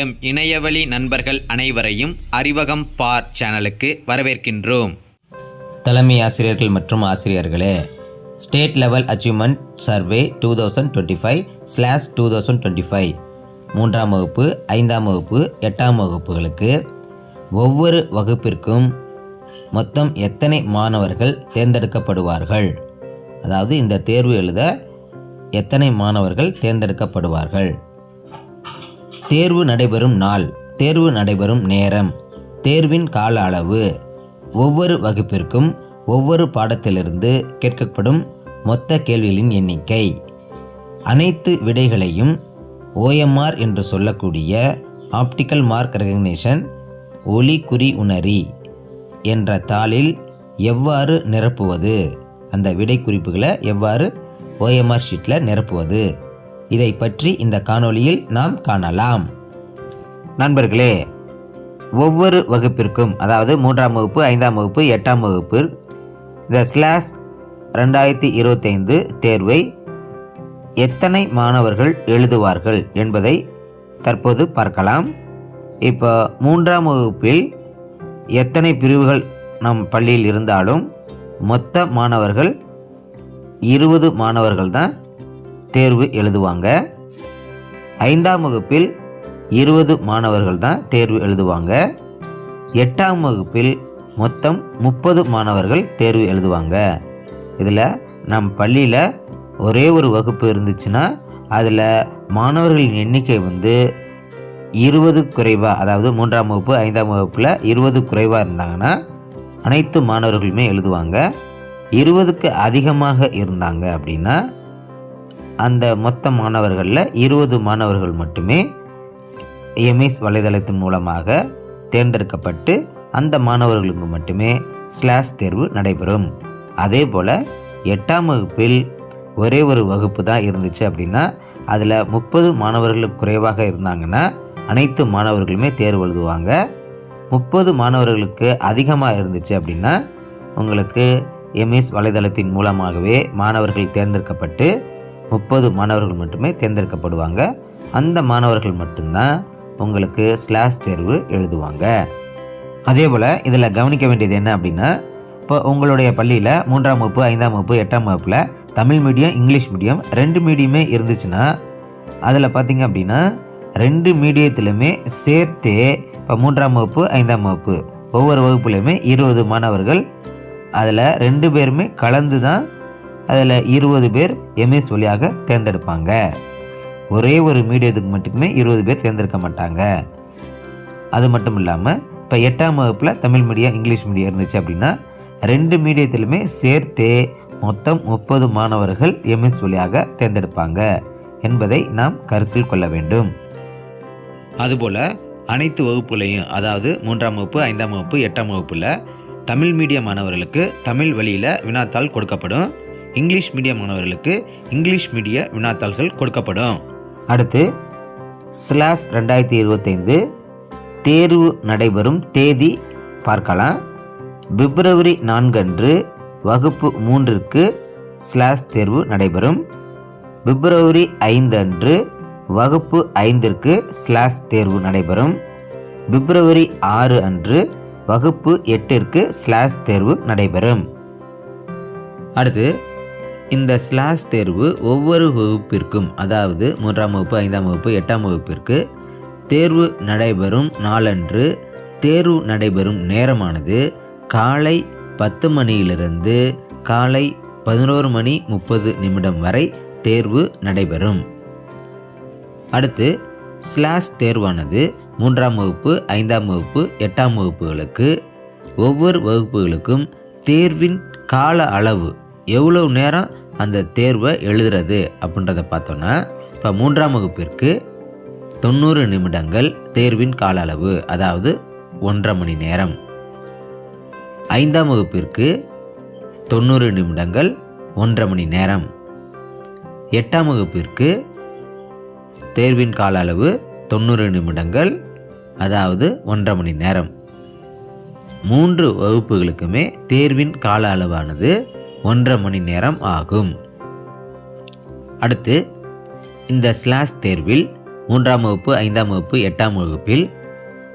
M இணையவழி நண்பர்கள் அனைவரையும் அறிவகம் பார் சேனலுக்கு வரவேற்கின்றோம். தலைமை ஆசிரியர்கள் மற்றும் ஆசிரியர்களே state level achievement survey two thousand twenty five slash two thousand twenty five. மூன்றாம் வகுப்பு ஐந்தாம் வகுப்பு எட்டாம் வகுப்புகளுக்கு ஒவ்வொரு வகுப்பிற்கும் மொத்தம் எத்தனை மாணவர்கள் தேர்ந்தெடுக்கப்படுவார்கள்? அதாவது இந்த தேர்வு எழுத எத்தனை மாணவர்கள் தேர்ந்தெடுக்கப்படுவார்கள்? தேர்வு நடைபெறும் நாள் தேர்வு நடைபெறும் நேரம். தேர்வின் கால அளவு ஒவ்வொரு வகுப்பிற்கும் ஒவ்வொரு பாடத்திலிருந்து கேட்கப்படும் மொத்த கேள்விகளின் எண்ணிக்கை. அனைத்து விடைகளையும் ஓஎம்ஆர் என்று சொல்லக்கூடிய ஆப்டிக்கல் மார்க் ரெகக்னேஷன் ஒளி குறி உணரி என்ற தாளில் எவ்வாறு நிரப்புவது? அந்த விடை குறிப்புகளை எவ்வாறு ஓஎம்ஆர் ஷீட்டில் நிரப்புவது? இதை பற்றி இந்த காணொளியில் நாம் காணலாம். நண்பர்களே ஒவ்வொரு வகுப்பிற்கும் அதாவது மூன்றாம் வகுப்பு ஐந்தாம் வகுப்பு எட்டாம் வகுப்பு இந்த ஸ்லாஷ் ரெண்டாயிரத்தி இருபத்தைந்து தேர்வை எத்தனை மாணவர்கள் எழுதுவார்கள் என்பதை தற்போது பார்க்கலாம். இப்போ மூன்றாம் வகுப்பில் எத்தனை பிரிவுகள் நம் பள்ளியில் இருந்தாலும் மொத்த மாணவர்கள் இருபது மாணவர்கள் தான் தேர்வு எழுதுவாங்க. ஐந்தாம் வகுப்பில் இருபது மாணவர்கள் தான் தேர்வு எழுதுவாங்க. எட்டாம் வகுப்பில் மொத்தம் முப்பது மாணவர்கள் தேர்வு எழுதுவாங்க. இதில் நம் பள்ளியில் ஒரே ஒரு வகுப்பு இருந்துச்சுன்னா அதில் மாணவர்களின் எண்ணிக்கை வந்து இருபது குறைவாக அதாவது மூன்றாம் வகுப்பு ஐந்தாம் வகுப்பில் இருபது குறைவாக இருந்தாங்கன்னா அனைத்து மாணவர்களுமே எழுதுவாங்க. இருபதுக்கு அதிகமாக இருந்தாங்க அப்படின்னா அந்த மொத்த மாணவர்களில் இருபது மாணவர்கள் மட்டுமே எம்எஸ் வலைதளத்தின் மூலமாக தேர்ந்தெடுக்கப்பட்டு அந்த மாணவர்களுக்கு மட்டுமே ஸ்லாஷ் தேர்வு நடைபெறும். அதே போல் எட்டாம் வகுப்பில் ஒரே ஒரு வகுப்பு தான் இருந்துச்சு அப்படின்னா அதில் முப்பது மாணவர்களுக்கு குறைவாக இருந்தாங்கன்னா அனைத்து மாணவர்களுமே தேர்வு எழுதுவாங்க. முப்பது மாணவர்களுக்கு அதிகமாக இருந்துச்சு அப்படின்னா உங்களுக்கு எம்எஸ் வலைதளத்தின் மூலமாகவே மாணவர்கள் தேர்ந்தெடுக்கப்பட்டு முப்பது மாணவர்கள் மட்டுமே தேர்ந்தெடுக்கப்படுவாங்க. அந்த மாணவர்கள் மட்டும்தான் உங்களுக்கு ஸ்லாஷ் தேர்வு எழுதுவாங்க. அதே போல் இதில் கவனிக்க வேண்டியது என்ன அப்படின்னா இப்போ உங்களுடைய பள்ளியில் மூன்றாம் வகுப்பு ஐந்தாம் வகுப்பு எட்டாம் வகுப்பில் தமிழ் மீடியம் இங்கிலீஷ் மீடியம் ரெண்டு மீடியமே இருந்துச்சுன்னா அதில் பார்த்திங்க அப்படின்னா ரெண்டு மீடியத்திலுமே சேர்த்தே இப்போ மூன்றாம் வகுப்பு ஐந்தாம் வகுப்பு ஒவ்வொரு வகுப்புலையுமே இருபது மாணவர்கள் அதில் ரெண்டு பேருமே கலந்து தான் அதில் இருபது பேர் எம்எஸ் வழியாக தேர்ந்தெடுப்பாங்க. ஒரே ஒரு மீடியத்துக்கு மட்டுமே இருபது பேர் தேர்ந்தெடுக்க மாட்டாங்க. அது மட்டும் இல்லாமல் இப்போ எட்டாம் வகுப்பில் தமிழ் மீடியம் இங்கிலீஷ் மீடியம் இருந்துச்சு அப்படின்னா ரெண்டு மீடியத்திலுமே சேர்த்தே மொத்தம் முப்பது மாணவர்கள் எம்எஸ் வழியாக தேர்ந்தெடுப்பாங்க என்பதை நாம் கருத்தில் கொள்ள வேண்டும். அதுபோல் அனைத்து வகுப்புகளையும் அதாவது மூன்றாம் வகுப்பு ஐந்தாம் வகுப்பு எட்டாம் வகுப்பில் தமிழ் மீடியம் மாணவர்களுக்கு தமிழ் வழியில் வினாத்தாள் கொடுக்கப்படும். இங்கிலீஷ் மீடியம் மாணவர்களுக்கு இங்கிலீஷ் மீடிய வினாத்தாள்கள் கொடுக்கப்படும். அடுத்து ஸ்லாஸ் ரெண்டாயிரத்தி இருபத்தைந்து தேர்வு நடைபெறும் தேதி பார்க்கலாம். பிப்ரவரி நான்கன்று வகுப்பு மூன்றிற்கு ஸ்லாஸ் தேர்வு நடைபெறும். பிப்ரவரி ஐந்து அன்று வகுப்பு ஐந்திற்கு ஸ்லாஸ் தேர்வு நடைபெறும். பிப்ரவரி ஆறு அன்று வகுப்பு எட்டிற்கு ஸ்லாஸ் தேர்வு நடைபெறும். அடுத்து இந்த ஸ்லாஷ் தேர்வு ஒவ்வொரு வகுப்பிற்கும் அதாவது மூன்றாம் வகுப்பு ஐந்தாம் வகுப்பு எட்டாம் வகுப்பிற்கு தேர்வு நடைபெறும் நாளன்று. தேர்வு நடைபெறும் நேரமானது காலை பத்து மணியிலிருந்து காலை பதினோரு மணி முப்பது நிமிடம் வரை தேர்வு நடைபெறும். அடுத்து ஸ்லாஷ் தேர்வானது மூன்றாம் வகுப்பு ஐந்தாம் வகுப்பு எட்டாம் வகுப்புகளுக்கு ஒவ்வொரு வகுப்புகளுக்கும் தேர்வின் கால அளவு எவ்வளவு நேரம் அந்த தேர்வை எழுதுறது அப்படின்றத பார்த்தோன்னா இப்போ மூன்றாம் வகுப்பிற்கு தொண்ணூறு நிமிடங்கள் தேர்வின் கால அளவு அதாவது ஒன்றரை மணி நேரம். ஐந்தாம் வகுப்பிற்கு தொண்ணூறு நிமிடங்கள் ஒன்றரை மணி நேரம். எட்டாம் வகுப்பிற்கு தேர்வின் கால அளவு தொண்ணூறு நிமிடங்கள் அதாவது ஒன்றரை மணி நேரம். மூன்று வகுப்புகளுக்குமே தேர்வின் கால அளவானது ஒன்றரை மணி நேரம் ஆகும். அடுத்து இந்த ஸ்லாஷ் தேர்வில் மூன்றாம் வகுப்பு ஐந்தாம் வகுப்பு எட்டாம் வகுப்பில்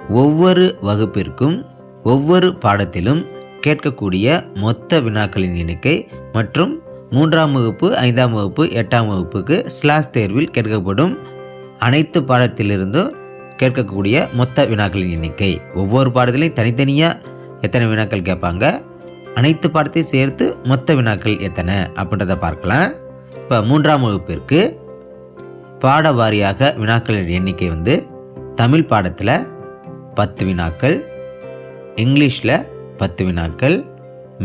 ஒவ்வொரு வகுப்பிற்கும் ஒவ்வொரு பாடத்திலும் கேட்கக்கூடிய மொத்த வினாக்களின் எண்ணிக்கை மற்றும் மூன்றாம் வகுப்பு ஐந்தாம் வகுப்பு எட்டாம் வகுப்புக்கு ஸ்லாஸ் தேர்வில் கேட்கப்படும் அனைத்து பாடத்திலிருந்தும் கேட்கக்கூடிய மொத்த வினாக்களின் எண்ணிக்கை. ஒவ்வொரு பாடத்திலையும் தனித்தனியாக எத்தனை வினாக்கள் கேட்பாங்க? அனைத்து பாடத்தையும் சேர்த்து மொத்த வினாக்கள் எத்தனை? அப்படின்றத பார்க்கலாம். இப்போ மூன்றாம் வகுப்பிற்கு பாட வாரியாக வினாக்களின் எண்ணிக்கை வந்து தமிழ் பாடத்தில் பத்து வினாக்கள் இங்கிலீஷில் பத்து வினாக்கள்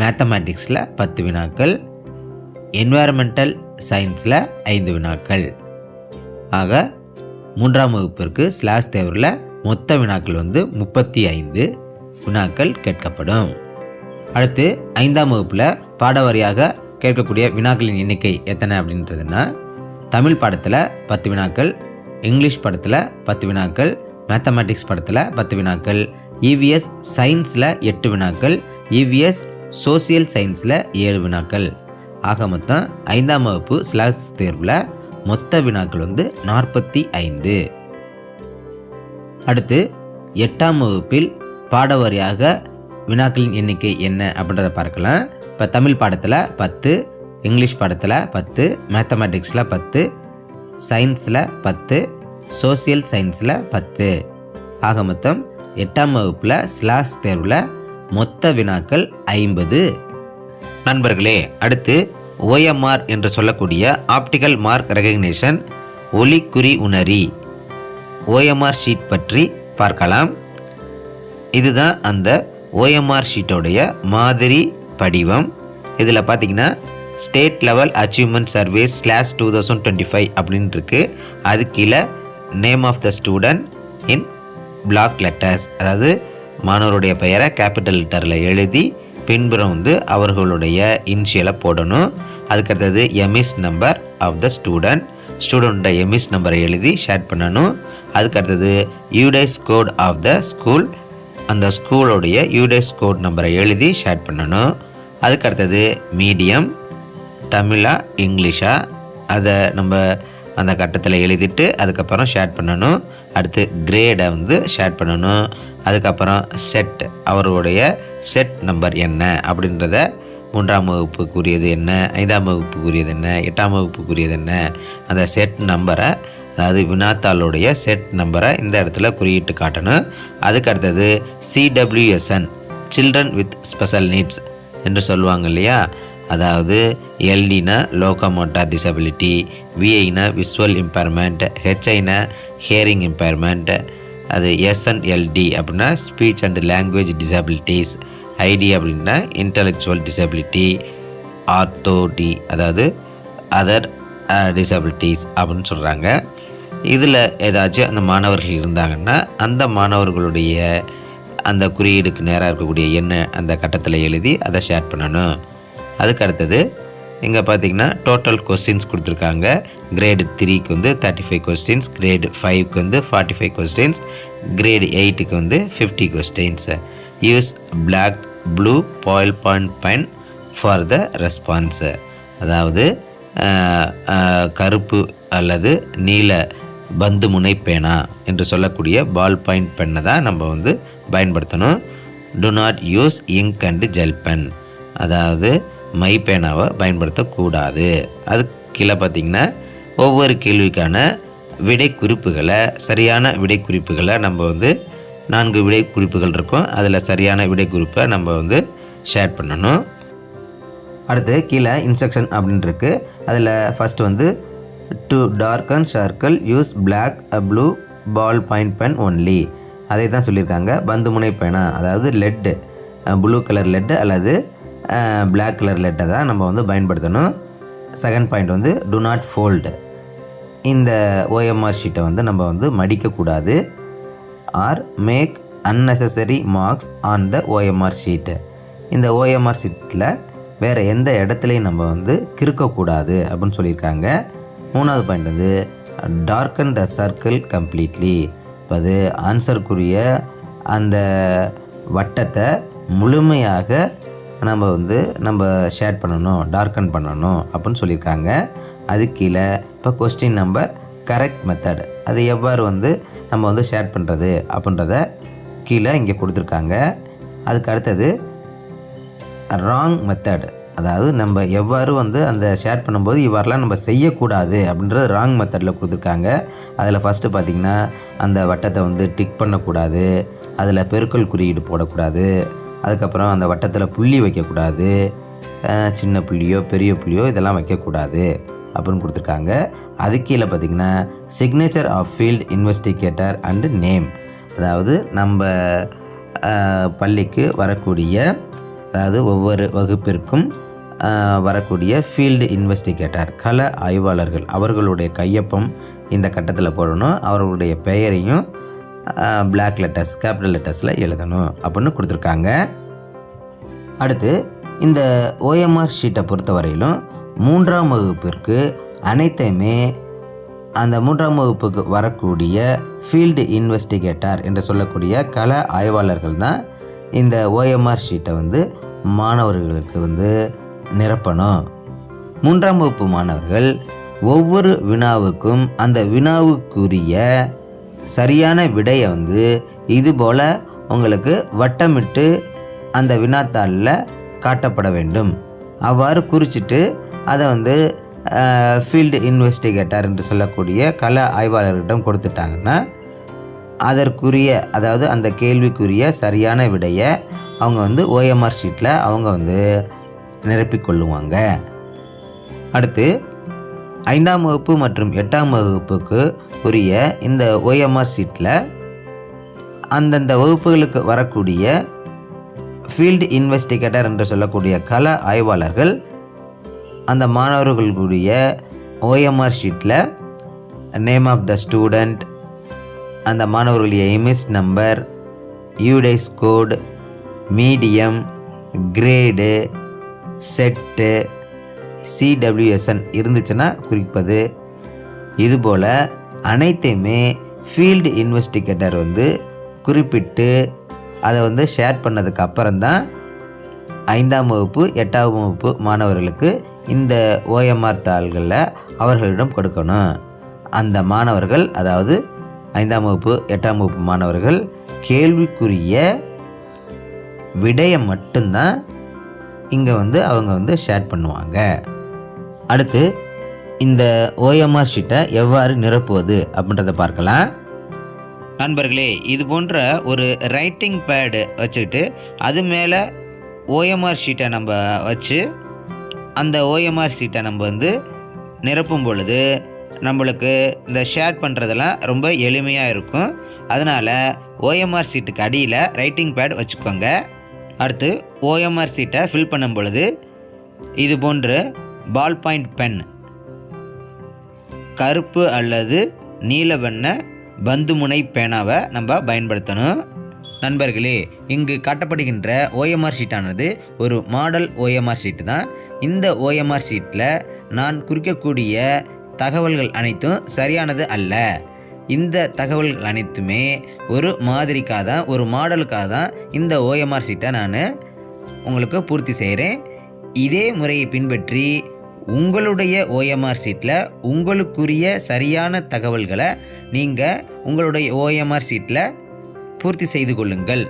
மேத்தமேட்டிக்ஸில் பத்து வினாக்கள் என்வாயர்மெண்டல் சயின்ஸில் ஐந்து வினாக்கள். ஆக மூன்றாம் வகுப்பிற்கு ஸ்லாஷ் தேவரில் மொத்த வினாக்கள் வந்து முப்பத்தி ஐந்து வினாக்கள் கேட்கப்படும். அடுத்து ஐந்தாம் வகுப்பில் பாடவாரியாக கேட்கக்கூடிய வினாக்களின் எண்ணிக்கை எத்தனை அப்படின்றதுன்னா தமிழ் பாடத்தில் பத்து வினாக்கள் இங்கிலீஷ் படத்தில் பத்து வினாக்கள் மேத்தமேட்டிக்ஸ் படத்தில் பத்து வினாக்கள் இவிஎஸ் சயின்ஸில் எட்டு வினாக்கள் இவிஎஸ் சோசியல் சயின்ஸில் ஏழு வினாக்கள். ஆக மொத்தம் ஐந்தாம் வகுப்பு ஸ்லாஸ் தேர்வில் மொத்த வினாக்கள் வந்து நாற்பத்தி ஐந்து. அடுத்து எட்டாம் வகுப்பில் பாடவாரியாக வினாக்களின் எண்ணிக்கை என்ன அப்படின்றத பார்க்கலாம். இப்போ தமிழ் பாடத்தில் பத்து இங்கிலீஷ் பாடத்தில் பத்து மேத்தமேட்டிக்ஸில் பத்து சயின்ஸில் பத்து சோசியல் சயின்ஸில் பத்து. ஆக மொத்தம் எட்டாம் வகுப்பில் ஸ்லாஸ் தேர்வில் மொத்த வினாக்கள் ஐம்பது. நண்பர்களே அடுத்து ஓஎம்ஆர் என்று சொல்லக்கூடிய ஆப்டிக்கல் மார்க் ரெகக்னேஷன் ஒலிக்குறி உணரி. ஓஎம்ஆர் ஷீட் பற்றி பார்க்கலாம். இதுதான் அந்த ஓஎம்ஆர் ஷீட்டோடைய மாதிரி படிவம். இதில் பார்த்தீங்கன்னா state level achievement service slash two thousand twenty five அப்படின்னு இருக்குது அது கீழே name of the student in block letters அதாவது மாணவருடைய பெயரை கேபிட்டல் லெட்டரில் எழுதி பின்புறம் வந்து அவர்களுடைய இனிஷியலை போடணும். அதுக்கடுத்தது EMIS number of the student ஸ்டூடெண்ட்டோட EMIS நம்பரை எழுதி ஷேர் பண்ணணும். அதுக்கடுத்தது UDISE code of the school அந்த ஸ்கூலோடைய யூடெஸ் கோட் நம்பரை எழுதி ஷேர் பண்ணணும். அதுக்கடுத்தது மீடியம் தமிழா இங்கிலீஷா அதை நம்ம அந்த கட்டத்தில் எழுதிட்டு அதுக்கப்புறம் ஷேர் பண்ணணும். அடுத்து கிரேடை வந்து ஷேர் பண்ணணும். அதுக்கப்புறம் செட் அவருடைய செட் நம்பர் என்ன அப்படின்றத மூன்றாம் வகுப்புக்குரியது என்ன ஐந்தாம் வகுப்புக்குரியது என்ன எட்டாம் வகுப்புக்குரியது என்ன அந்த செட் நம்பரை அதாவது வினாத்தாளுடைய செட் நம்பரை இந்த இடத்துல குறியிட்டு காட்டணும். அதுக்கு அடுத்தது CWSN children with special needs என்று சொல்லுவாங்க இல்லையா? அதாவது எல்டினா லோகோமோட்டார் டிசபிலிட்டி விஐனா விஷுவல் இம்பேர்மெண்ட் ஹெச்ஐனா ஹியரிங் இம்பேர்மெண்ட் அது எஸ்என்எல்டி அப்படின்னா speech and language disabilities ID அப்படின்னா இன்டலெக்சுவல் டிசபிலிட்டி ஆர்த்தோடி அதாவது அதர் டிசபிலிட்டிஸ் uh, அப்படின்னு சொல்கிறாங்க இதில் ஏதாச்சும் அந்த மாணவர்கள் இருந்தாங்கன்னா அந்த மாணவர்களுடைய அந்த குறியீடுக்கு நேராக இருக்கக்கூடிய என்ன அந்த கட்டத்தில் எழுதி அதை ஷேர் பண்ணணும். அதுக்கு அடுத்தது இங்கே பார்த்தீங்கன்னா டோட்டல் கொஸ்டின்ஸ் கொடுத்துருக்காங்க. கிரேடு த்ரீக்கு வந்து தேர்ட்டி ஃபைவ் கொஸ்டின்ஸ் கிரேடு ஃபைவ்க்கு வந்து ஃபார்ட்டி ஃபைவ் கொஸ்டின்ஸ் கிரேடு எயிட்டுக்கு வந்து fifty questions use black blue ball point pen for the response அதாவது கருப்பு அல்லது நீல பந்து முனை பேனா என்று சொல்லக்கூடிய பால் பாயிண்ட் பென்னை தான் நம்ம வந்து பயன்படுத்தணும். Do not use ink and gel pen அதாவது மை பேனாவை பயன்படுத்தக்கூடாது. அது கீழே பார்த்தீங்கன்னா ஒவ்வொரு கேள்விக்கான விடை குறிப்புகளை சரியான விடை குறிப்புகளை நம்ம வந்து நான்கு விடை குறிப்புகள் இருக்கும். அதில் சரியான விடை குறிப்பை நம்ம வந்து ஷேர் பண்ணணும். அடுத்து கீழே இன்ஸ்ட்ரக்ஷன் அப்படின்னு இருக்குது அதில் ஃபஸ்ட்டு வந்து to darken circle use black blue ball point pen only அதை தான் சொல்லியிருக்காங்க. பந்து முனை பேனா அதாவது லெட்டு ப்ளூ கலர் லெட்டு அல்லது பிளாக் கலர் லெட்டை தான் நம்ம வந்து பயன்படுத்தணும். செகண்ட் பாயிண்ட் வந்து டு நாட் ஃபோல்டு இந்த ஓஎம்ஆர் ஷீட்டை வந்து நம்ம வந்து மடிக்கக்கூடாது. Or make unnecessary marks on the OMR sheet இந்த ஓஎம்ஆர் ஷீட்டில் வேறு எந்த இடத்துலையும் நம்ம வந்து கிறுக்கக்கூடாது அப்படின்னு சொல்லியிருக்காங்க. மூணாவது பாயிண்ட் வந்து டார்க்கன் த சர்க்கிள் கம்ப்ளீட்லி இப்போ அது ஆன்சருக்குரிய அந்த வட்டத்தை முழுமையாக நம்ம வந்து நம்ம ஷேர் பண்ணணும் டார்க்கன் பண்ணணும் அப்படின்னு சொல்லியிருக்காங்க. அது கீழே இப்போ கொஸ்டின் நம்பர் கரெக்ட் மெத்தட் அது எவ்வாறு வந்து நம்ம வந்து ஷேர் பண்ணுறது அப்படின்றத கீழே இங்கே கொடுத்துருக்காங்க. அதுக்கு அடுத்தது ராங் மெத்தட் அதாவது நம்ம எவ்வாறு வந்து அந்த ஷேர் பண்ணும்போது இவ்வாறுலாம் நம்ம செய்யக்கூடாது அப்படின்றது ராங் மெத்தடில் கொடுத்துருக்காங்க. அதில் ஃபஸ்ட்டு பார்த்திங்கன்னா அந்த வட்டத்தை வந்து டிக் பண்ணக்கூடாது. அதில் பெருக்கல் குறியீடு போடக்கூடாது. அதுக்கப்புறம் அந்த வட்டத்தில் புள்ளி வைக்கக்கூடாது. சின்ன புள்ளியோ பெரிய புள்ளியோ இதெல்லாம் வைக்கக்கூடாது அப்படின்னு கொடுத்துருக்காங்க. அது கீழே பார்த்திங்கன்னா signature of field investigator and name அதாவது நம்ம பள்ளிக்கு வரக்கூடிய அதாவது ஒவ்வொரு வகுப்பிற்கும் வரக்கூடிய ஃபீல்டு இன்வெஸ்டிகேட்டர் கள ஆய்வாளர்கள் அவர்களுடைய கையொப்பம் இந்த கட்டத்தில் போடணும். அவர்களுடைய பெயரையும் பிளாக் லெட்டர்ஸ் கேபிட்டல் லெட்டர்ஸில் எழுதணும் அப்படின்னு கொடுத்துருக்காங்க. அடுத்து இந்த ஓஎம்ஆர் ஷீட்டை பொறுத்தவரையிலும் மூன்றாம் வகுப்பிற்கு அனைத்தையுமே அந்த மூன்றாம் வகுப்புக்கு வரக்கூடிய ஃபீல்டு இன்வெஸ்டிகேட்டர் என்று சொல்லக்கூடிய கள ஆய்வாளர்கள் தான் இந்த ஓஎம்ஆர் ஷீட்டை வந்து மாணவர்களுக்கு வந்து நிரப்பணும். மூன்றாம் வகுப்பு மாணவர்கள் ஒவ்வொரு வினாவுக்கும் அந்த வினாவுக்குரிய சரியான விடையை வந்து இதுபோல் உங்களுக்கு வட்டமிட்டு அந்த வினாத்தாளில் காட்டப்பட வேண்டும். அவ்வாறு குறிச்சிட்டு அதை வந்து ஃபீல்டு இன்வெஸ்டிகேட்டர் என்று சொல்லக்கூடிய கல ஆய்வாளர்களிடம் கொடுத்துட்டாங்கன்னா அதற்குரிய அதாவது அந்த கேள்விக்குரிய சரியான விடையை அவங்க வந்து ஓஎம்ஆர் ஷீட்டில் அவங்க வந்து நிரப்பிக்கொள்ளுவாங்க. அடுத்து ஐந்தாம் வகுப்பு மற்றும் எட்டாம் வகுப்புக்கு உரிய இந்த ஓஎம்ஆர் ஷீட்டில் அந்தந்த வகுப்புகளுக்கு வரக்கூடிய ஃபீல்டு இன்வெஸ்டிகேட்டர் என்று சொல்லக்கூடிய கள ஆய்வாளர்கள் அந்த மாணவர்களுடைய ஓஎம்ஆர் ஷீட்டில் நேம் ஆஃப் த ஸ்டூடெண்ட் அந்த மாணவர்களுடைய EMIS number UDISE code medium grade set CWSN இருந்துச்சுன்னா குறிப்பது. இதுபோல் அனைத்தையுமே ஃபீல்டு இன்வெஸ்டிகேட்டர் வந்து குறிப்பிட்டு அதை வந்து ஷேர் பண்ணதுக்கு அப்புறம்தான் ஐந்தாம் வகுப்பு எட்டாம் வகுப்பு மாணவர்களுக்கு இந்த ஓஎம்ஆர் தாள்களில் அவர்களிடம் கொடுக்கணும். அந்த மாணவர்கள் அதாவது ஐந்தாம் வகுப்பு எட்டாம் வகுப்பு மாணவர்கள் கேள்விக்குரிய விடையை மட்டும்தான் இங்கே வந்து அவங்க வந்து ஷேர் பண்ணுவாங்க. அடுத்து இந்த ஓஎம்ஆர் ஷீட்டை எவ்வாறு நிரப்புவது அப்படின்றத பார்க்கலாம். நண்பர்களே இது போன்ற ஒரு ரைட்டிங் பேடு வச்சுக்கிட்டு அது மேலே ஓஎம்ஆர் ஷீட்டை நம்ம வச்சு அந்த ஓஎம்ஆர் ஷீட்டை நம்ம வந்து நிரப்பும் பொழுது நம்மளுக்கு இந்த ஷேர் பண்ணுறதெல்லாம் ரொம்ப எளிமையாக இருக்கும். அதனால் ஓஎம்ஆர் சீட்டுக்கு அடியில் ரைட்டிங் பேட் வச்சுக்கோங்க. அடுத்து ஓஎம்ஆர் சீட்டை ஃபில் பண்ணும் பொழுது இது போன்று பால் பாயிண்ட் பென் கருப்பு அல்லது நீல வண்ண பந்துமுனை பேனாவை நம்ம பயன்படுத்தணும். நண்பர்களே இங்கு காட்டப்படுகின்ற ஓஎம்ஆர் ஷீட்டானது ஒரு மாடல் ஓஎம்ஆர் ஷீட்டு தான். இந்த ஓஎம்ஆர் ஷீட்டில் நான் குறிக்கக்கூடிய தகவல்கள் அனைத்தும் சரியானது அல்ல. இந்த தகவல்கள் அனைத்துமே ஒரு மாதிரிக்காக தான் ஒரு மாடலுக்காக தான் இந்த ஓஎம்ஆர் சீட்டை நான் உங்களுக்கு பூர்த்தி செய்கிறேன். இதே முறையை பின்பற்றி உங்களுடைய ஓஎம்ஆர் சீட்டில் உங்களுக்குரிய சரியான தகவல்களை நீங்கள் உங்களுடைய ஓஎம்ஆர் சீட்டில் பூர்த்தி செய்து கொள்ளுங்கள்.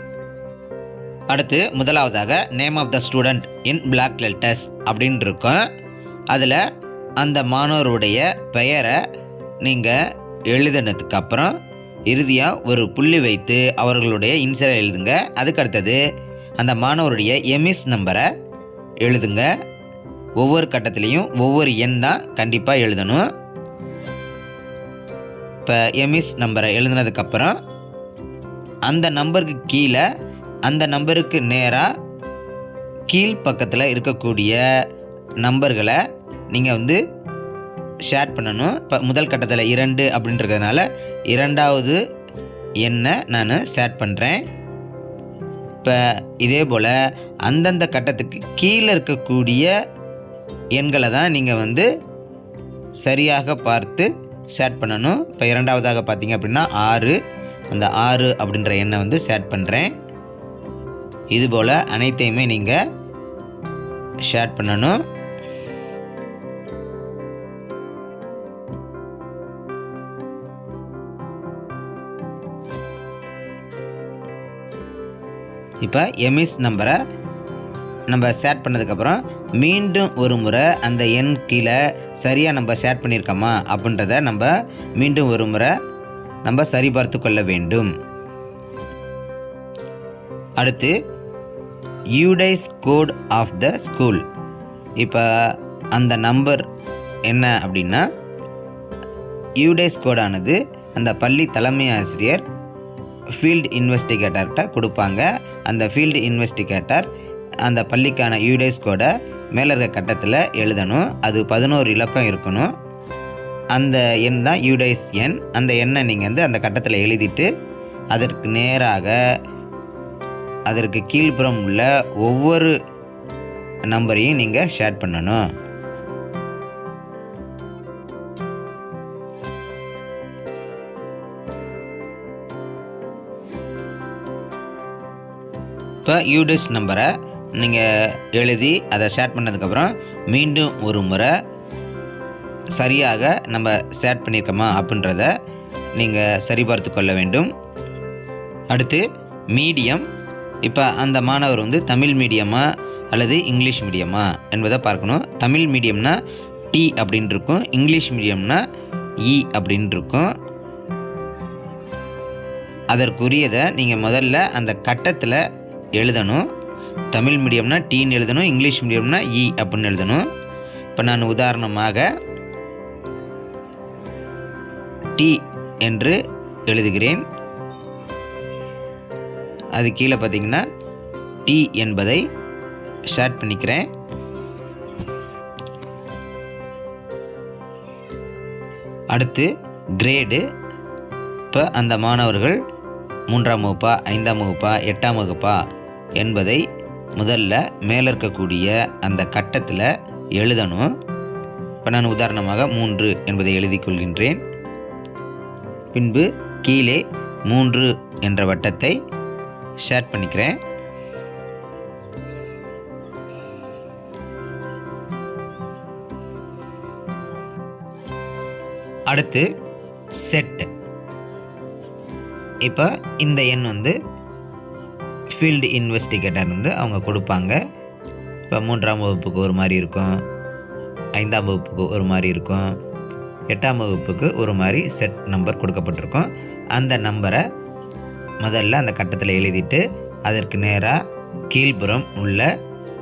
அடுத்து முதலாவதாக name of the student in block letters அப்படின்னு இருக்கும் அதில் அந்த மாணவருடைய பெயரை நீங்கள் எழுதினதுக்கு அப்புறம் இறுதியாக ஒரு புள்ளி வைத்து அவர்களுடைய இன்சரை எழுதுங்க. அதுக்கு அடுத்தது அந்த மாணவருடைய எம்இஸ் நம்பரை எழுதுங்க. ஒவ்வொரு கட்டத்துலேயும் ஒவ்வொரு எண் தான் கண்டிப்பாக எழுதணும். இப்போ எம்இஸ் நம்பரை எழுதுனதுக்கப்புறம் அந்த நம்பருக்கு கீழே அந்த நம்பருக்கு நேராக கீழ் பக்கத்தில் இருக்கக்கூடிய நம்பர்களை நீங்கள் வந்து ஷேர் பண்ணணும். இப்போ முதல் கட்டத்தில் இரண்டு அப்படின்றதுனால இரண்டாவது எண்ணை நான் ஷேர் பண்ணுறேன் இப்போ இதே போல் அந்தந்த கட்டத்துக்கு கீழே இருக்கக்கூடிய எண்களை தான் நீங்கள் வந்து சரியாக பார்த்து ஷேர் பண்ணணும். இப்போ இரண்டாவதாக பார்த்தீங்க அப்படின்னா ஆறு. அந்த ஆறு அப்படின்ற எண்ணை வந்து ஷேர் பண்ணுறேன் இதுபோல் அனைத்தையுமே நீங்கள் ஷேர் பண்ணணும். இப்போ எமிஸ் நம்பரை நம்ம சேட் பண்ணதுக்கப்புறம் மீண்டும் ஒரு முறை அந்த எண் கீழே சரியாக நம்ம சேட் பண்ணியிருக்கோமா அப்படின்றத நம்ம மீண்டும் ஒரு முறை நம்ம சரிபார்த்து கொள்ள வேண்டும். அடுத்து UDISE code of the school இப்போ அந்த நம்பர் என்ன அப்படின்னா யூடைஸ் கோடானது அந்த பள்ளி தலைமை ஆசிரியர் ஃபீல்டு இன்வெஸ்டிகேட்டர்கிட்ட கொடுப்பாங்க. அந்த ஃபீல்டு இன்வெஸ்டிகேட்டர் அந்த பள்ளிக்கான யூடேஸ் கோடை மேலே இருக்க கட்டத்தில் எழுதணும். அது பதினோரு இலக்கம் இருக்கணும். அந்த எண் தான் யூடைஸ் எண். அந்த எண்ணை நீங்கள் வந்து அந்த கட்டத்தில் எழுதிட்டு அதற்கு நேராக அதற்கு கீழ்ப்புறம் உள்ள ஒவ்வொரு நம்பரையும் நீங்கள் ஷேர் பண்ணணும். இப்போ யூடிஎஸ் நம்பரை நீங்கள் எழுதி அதை ஷேர் பண்ணதுக்கப்புறம் மீண்டும் ஒரு முறை சரியாக நம்ம சேட் பண்ணியிருக்கோமா அப்படின்றத நீங்கள் சரிபார்த்து கொள்ள வேண்டும். அடுத்து மீடியம். இப்போ அந்த மாணவர் வந்து தமிழ் மீடியமா அல்லது இங்கிலீஷ் மீடியமா என்பதை பார்க்கணும். தமிழ் மீடியம்னா டி அப்படின்னு இருக்கும். இங்கிலீஷ் மீடியம்னா இ அப்படின்னு இருக்கும். அதற்குரியதை நீங்கள் முதல்ல அந்த கட்டத்தில் எழுதணும். தமிழ் மீடியம்னா டீன்னு எழுதணும் இங்கிலீஷ் மீடியம்னா இ அப்படின்னு எழுதணும். இப்போ நான் உதாரணமாக டி என்று எழுதுகிறேன். அது கீழே பார்த்தீங்கன்னா டி என்பதை ஷேர் பண்ணிக்கிறேன். அடுத்து கிரேடு இப்போ அந்த மாணவர்கள் மூன்றாம் வகுப்பா ஐந்தாம் வகுப்பா எட்டாம் வகுப்பா என்பதை முதல்ல மேலே இருக்கக்கூடிய அந்த கட்டத்தில் எழுதணும். இப்போ நான் உதாரணமாக மூன்று என்பதை எழுதி கொள்கின்றேன். பின்பு கீழே மூன்று என்ற வட்டத்தை ஷேர் பண்ணிக்கிறேன். அடுத்து செட் இப்போ இந்த எண் வந்து ஃபீல்டு இன்வெஸ்டிகேட்டர் வந்து அவங்க கொடுப்பாங்க. இப்போ மூன்றாம் வகுப்புக்கு ஒரு மாதிரி இருக்கும். ஐந்தாம் வகுப்புக்கு ஒரு மாதிரி இருக்கும். எட்டாம் வகுப்புக்கு ஒரு மாதிரி செட் நம்பர் கொடுக்கப்பட்டிருக்கும். அந்த நம்பரை முதல்ல அந்த கட்டத்தில் எழுதிட்டு அதற்கு நேராக கீழ்ப்புறம் உள்ள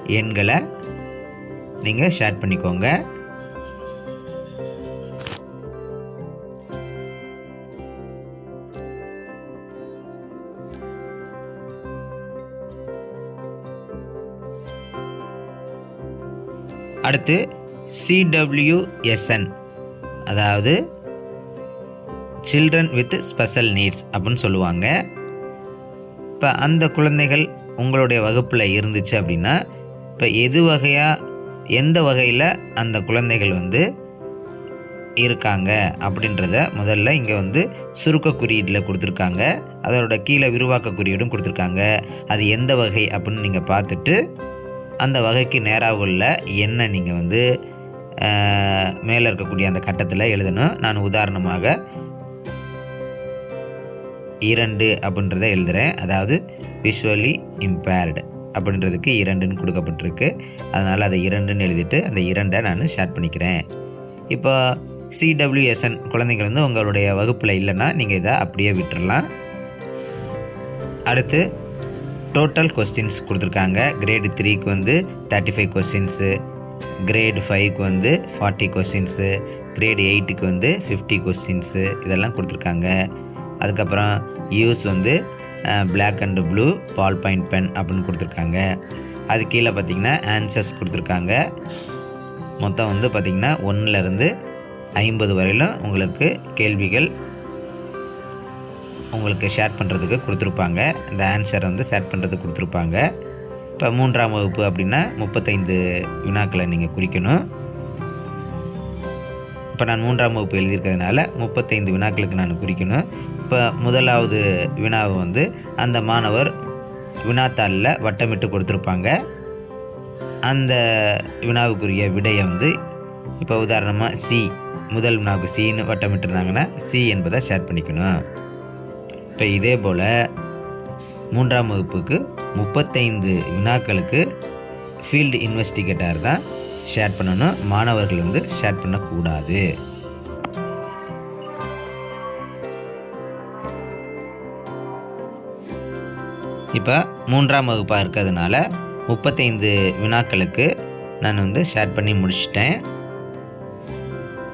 எண்களை நீங்கள் ஷேர் பண்ணிக்கோங்க. அடுத்து சிடபிள்யூஎஸ்என் அதாவது சில்ட்ரன் வித் ஸ்பெஷல் நீட்ஸ் அப்படின்னு சொல்லுவாங்க. இப்போ அந்த குழந்தைகள் உங்களுடைய வகுப்பில் இருந்துச்சு அப்படின்னா இப்போ எது வகையாக எந்த வகையில் அந்த குழந்தைகள் வந்து இருக்காங்க அப்படின்றத முதல்ல இங்கே வந்து சுருக்க குறியீட்டில் கொடுத்துருக்காங்க. அதோட கீழே விரிவாக்க குறியீடும் கொடுத்துருக்காங்க. அது எந்த வகை அப்படின்னு நீங்கள் பார்த்துட்டு அந்த வகைக்கு நேராக உள்ள எண்ணை நீங்கள் வந்து மேலே இருக்கக்கூடிய அந்த கட்டத்தில் எழுதணும். நான் உதாரணமாக இரண்டு அப்படின்றத எழுதுகிறேன் அதாவது விஷுவலி இம்பேர்டு அப்படின்றதுக்கு இரண்டுன்னு கொடுக்கப்பட்டிருக்கு. அதனால் அதை இரண்டுன்னு எழுதிட்டு அந்த இரண்டை நான் ஷேர் பண்ணிக்கிறேன். இப்போ சிடபிள்யூஎஸ்என் குழந்தைகள் வந்து உங்களுடைய வகுப்பில் இல்லைன்னா நீங்கள் இதை அப்படியே விட்டுறலாம். அடுத்து டோட்டல் கொஸ்டின்ஸ் கொடுத்துருக்காங்க. கிரேடு த்ரீக்கு வந்து தேர்ட்டி ஃபைவ் கொஸ்டின்ஸு கிரேடு ஃபைவ்க்கு வந்து ஃபார்ட்டி கொஸ்டின்ஸு கிரேடு எயிட்டுக்கு வந்து ஃபிஃப்டி கொஸ்டின்ஸு இதெல்லாம் கொடுத்துருக்காங்க. அதுக்கப்புறம் யூஸ் வந்து black and blue ball point pen அப்படின்னு கொடுத்துருக்காங்க. அது கீழே பார்த்தீங்கன்னா ஆன்சர்ஸ் கொடுத்துருக்காங்க. மொத்தம் வந்து பார்த்திங்கன்னா ஒன்றுலேருந்து ஐம்பது வரையிலும் உங்களுக்கு கேள்விகள் உங்களுக்கு ஷேர் பண்ணுறதுக்கு கொடுத்துருப்பாங்க. இந்த ஆன்சரை வந்து ஷேர் பண்ணுறதுக்கு கொடுத்துருப்பாங்க. இப்போ மூன்றாம் வகுப்பு அப்படின்னா முப்பத்தைந்து வினாக்களை நீங்கள் குறிக்கணும். இப்போ நான் மூன்றாம் வகுப்பு எழுதியிருக்கிறதுனால முப்பத்தைந்து வினாக்களுக்கு நான் குறிக்கணும். இப்போ முதலாவது வினாவை வந்து அந்த மாணவர் வினாத்தாளில் வட்டமிட்டு கொடுத்துருப்பாங்க. அந்த வினாவுக்குரிய விடையை வந்து இப்போ உதாரணமாக சி முதல் வினாவுக்கு சின்னு வட்டமிட்டிருந்தாங்கன்னா சி என்பதை ஷேர் பண்ணிக்கணும். இப்போ இதே போல் மூன்றாம் வகுப்புக்கு முப்பத்தைந்து வினாக்களுக்கு ஃபீல்டு இன்வெஸ்டிகேட்டர் தான் ஷேர் பண்ணணும். மாணவர்கள் வந்து ஷேர் பண்ணக்கூடாது. இப்போ மூன்றாம் வகுப்பாக இருக்கிறதுனால முப்பத்தைந்து வினாக்களுக்கு நான் வந்து ஷேர் பண்ணி முடிச்சிட்டேன்.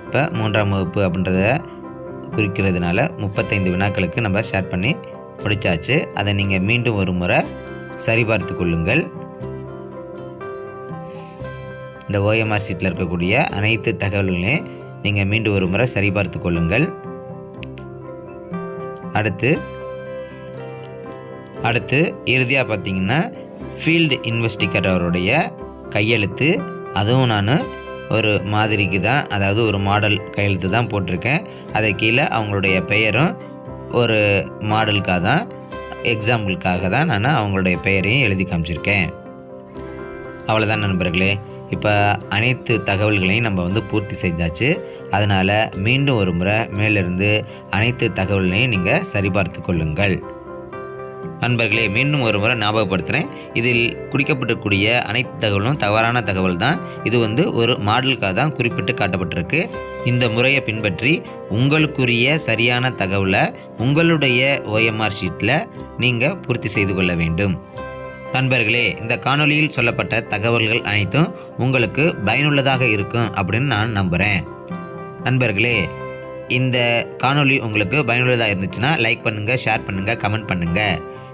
இப்போ மூன்றாம் வகுப்பு அப்படின்றத குறிக்கிறதுனால முப்பத்தைந்து வினாக்களுக்கு நம்ம ஷேர் பண்ணி முடிச்சாச்சு. அதை நீங்கள் மீண்டும் ஒரு முறை சரிபார்த்து கொள்ளுங்கள். இந்த ஓஎம்ஆர் சீட்டில் இருக்கக்கூடிய அனைத்து தகவல்களையும் நீங்கள் மீண்டும் ஒரு முறை சரிபார்த்து கொள்ளுங்கள். அடுத்து அடுத்து இறுதியாக பார்த்தீங்கன்னா ஃபீல்டு இன்வெஸ்டிகேட்டருடைய கையெழுத்து. அதுவும் நான் ஒரு மாதிரிக்கு தான் அதாவது ஒரு மாடல் கையெழுத்து தான் போட்டிருக்கேன். அதை கீழே அவங்களுடைய பெயரும் ஒரு மாடலுக்காக தான் எக்ஸாம்பிளுக்காக தான் நான் அவங்களுடைய பெயரையும் எழுதி காமிச்சிருக்கேன். அவ்வளோதான் நண்பர்களே. இப்போ அனைத்து தகவல்களையும் நம்ம வந்து பூர்த்தி செஞ்சாச்சு. அதனால் மீண்டும் ஒரு முறை மேலிருந்து அனைத்து தகவல்களையும் நீங்கள் சரிபார்த்து கொள்ளுங்கள். நண்பர்களே மீண்டும் ஒரு முறை ஞாபகப்படுத்துகிறேன் இதில் குடிக்கப்பட்டக்கூடிய அனைத்து தகவலும் தவறான தகவல் தான். இது வந்து ஒரு மாடலுக்காக தான் குறிப்பிட்டு காட்டப்பட்டிருக்கு. இந்த முறையை பின்பற்றி உங்களுக்குரிய சரியான தகவலை உங்களுடைய ஓஎம்ஆர் ஷீட்டில் நீங்கள் பூர்த்தி செய்து கொள்ள வேண்டும். நண்பர்களே இந்த காணொளியில் சொல்லப்பட்ட தகவல்கள் அனைத்தும் உங்களுக்கு பயனுள்ளதாக இருக்கும் அப்படின்னு நான் நம்புகிறேன் நண்பர்களே இந்த காணொளி உங்களுக்கு பயனுள்ளதாக இருந்துச்சுன்னா லைக் பண்ணுங்கள் ஷேர் பண்ணுங்கள் கமெண்ட் பண்ணுங்கள்